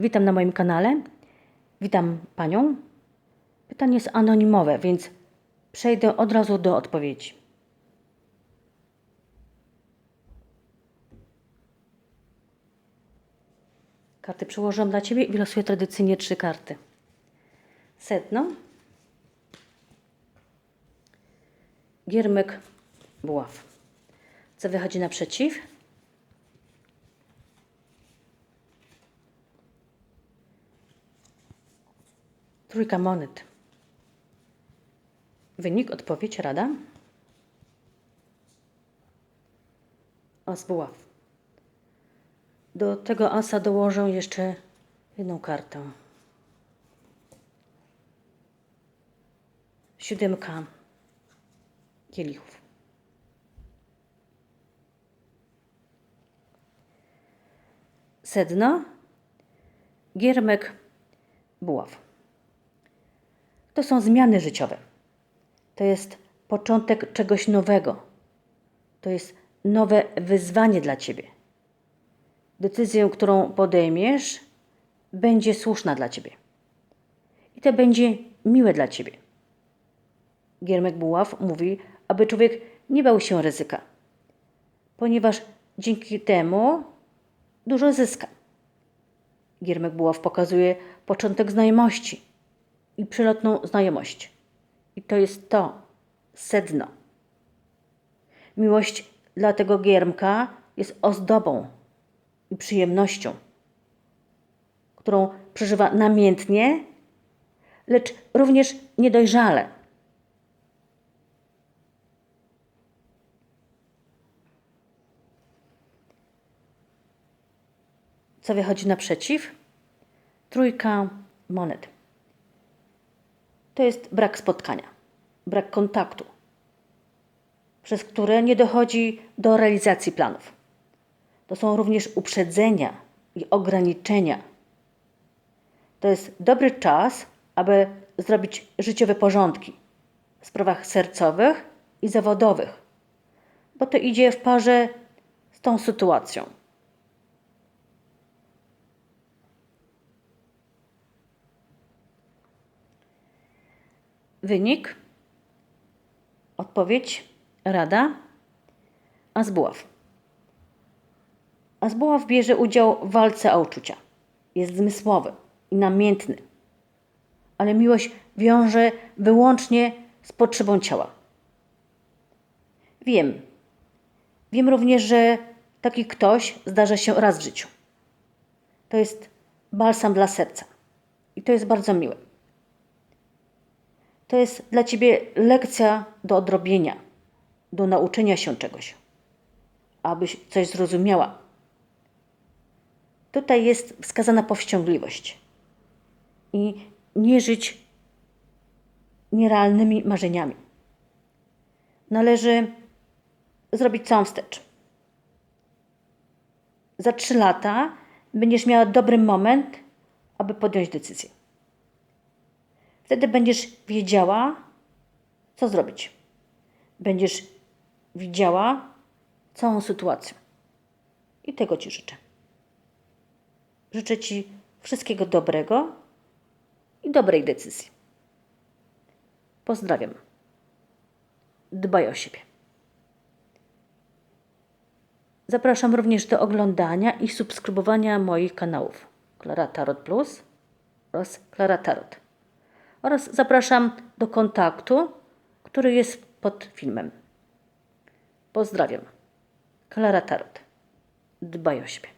Witam na moim kanale. Witam Panią. Pytanie jest anonimowe, więc przejdę od razu do odpowiedzi. Karty przełożyłam dla Ciebie i wylosuję tradycyjnie trzy karty. Sedno. Giermek, buław. Co wychodzi naprzeciw? Trójka monet. Wynik, odpowiedź, rada. As buław. Do tego asa dołożę jeszcze jedną kartę. Siódemka kielichów. Sedno, giermek, buław. To są zmiany życiowe. To jest początek czegoś nowego. To jest nowe wyzwanie dla ciebie. Decyzję, którą podejmiesz, będzie słuszna dla ciebie. I to będzie miłe dla ciebie. Giermek Buław mówi, aby człowiek nie bał się ryzyka, ponieważ dzięki temu dużo zyska. Giermek Buław pokazuje początek znajomości i przylotną znajomość. I to jest to sedno. Miłość dla tego giermka jest ozdobą i przyjemnością, którą przeżywa namiętnie, lecz również niedojrzale. Co wychodzi naprzeciw? Trójka monet. To jest brak spotkania, brak kontaktu, przez które nie dochodzi do realizacji planów. To są również uprzedzenia i ograniczenia. To jest dobry czas, aby zrobić życiowe porządki w sprawach sercowych i zawodowych, bo to idzie w parze z tą sytuacją. Wynik, odpowiedź, rada, a zbuław. A zbuław bierze udział w walce o uczucia. Jest zmysłowy i namiętny, ale miłość wiąże wyłącznie z potrzebą ciała. Wiem, wiem również, że taki ktoś zdarza się raz w życiu. To jest balsam dla serca i to jest bardzo miłe. To jest dla ciebie lekcja do odrobienia, do nauczenia się czegoś, abyś coś zrozumiała. Tutaj jest wskazana powściągliwość i nie żyć nierealnymi marzeniami. Należy zrobić całą wstecz. Za trzy lata będziesz miała dobry moment, aby podjąć decyzję. Wtedy będziesz wiedziała, co zrobić. Będziesz widziała całą sytuację. I tego Ci życzę. Życzę Ci wszystkiego dobrego i dobrej decyzji. Pozdrawiam. Dbaj o siebie. Zapraszam również do oglądania i subskrybowania moich kanałów Klara Tarot Plus oraz Klara Tarot. Oraz zapraszam do kontaktu, który jest pod filmem. Pozdrawiam. Klara Tarot. Dbaj o siebie.